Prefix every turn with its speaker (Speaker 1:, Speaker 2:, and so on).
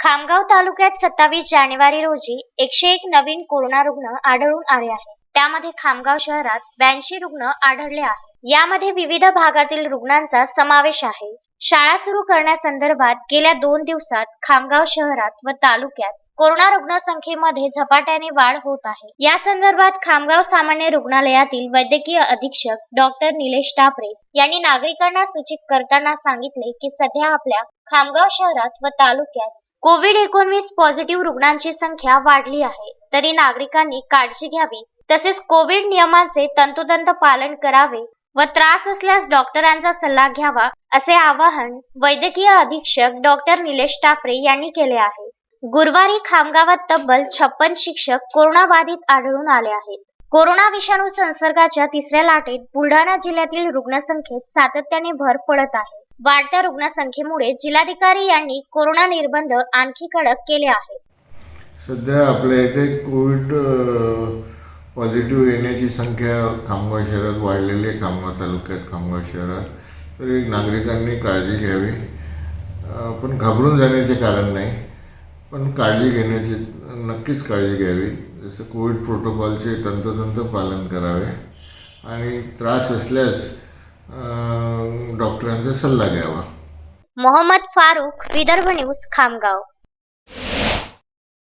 Speaker 1: खामगाव तालुक्यात सत्तावीस जानेवारी रोजी एकशे एक नवीन कोरोना रुग्ण आढळून आले आहेत. त्यामध्ये खामगाव शहरात ब्याऐंशी रुग्ण आढळले आहेत. यामध्ये विविध भागातील रुग्णांचा समावेश आहे. शाळा सुरू करण्यासंदर्भात गेल्या दोन दिवसात खामगाव शहरात व तालुक्यात कोरोना रुग्णसंख्येमध्ये झपाट्याने वाढ होत आहे. या संदर्भात खामगाव सामान्य रुग्णालयातील वैद्यकीय अधीक्षक डॉक्टर निलेश टापरे यांनी नागरिकांना सूचित करताना सांगितले की सध्या आपल्या खामगाव शहरात व तालुक्यात कोविड एकोणवीस पॉझिटिव्ह रुग्णांची संख्या वाढली आहे. तरी नागरिकांनी काळजी घ्यावी. तसेच कोविड नियमांचे तंतोतंत पालन करावे व त्रास असल्यास डॉक्टरांचा सल्ला घ्यावा असे आवाहन वैद्यकीय अधीक्षक डॉक्टर निलेश टापरे यांनी केले आहे. गुरुवारी खामगावात तब्बल छप्पन शिक्षक कोरोनाबाधित आढळून आले आहेत. कोरोना विषाणू संसर्गाच्या तिसऱ्या लाटेत बुलढाणा जिल्ह्यातील रुग्णसंख्येत सातत्याने भर पडत आहे. वाढत्या रुग्णसंख्येमुळे जिल्हाधिकारी यांनी कोरोना निर्बंध आणखी कडक केले आहेत.
Speaker 2: सध्या आपल्या इथे कोविड पॉझिटिव्ह येण्याची संख्या खामगाव शहरात वाढलेली आहे खामगाव तालुक्यात खामगाव शहरात. तरी नागरिकांनी काळजी घ्यावी. पण घाबरून जाण्याचे कारण नाही. पण काळजी घेण्याची नक्कीच काळजी घ्यावी. जसं कोविड प्रोटोकॉलचे तंतोतंत पालन करावे. आणि त्रास असल्यास डॉक्टरांचा सल्ला घ्यावा.
Speaker 1: मोहम्मद फारुख विदर्भ न्यूज खामगाव.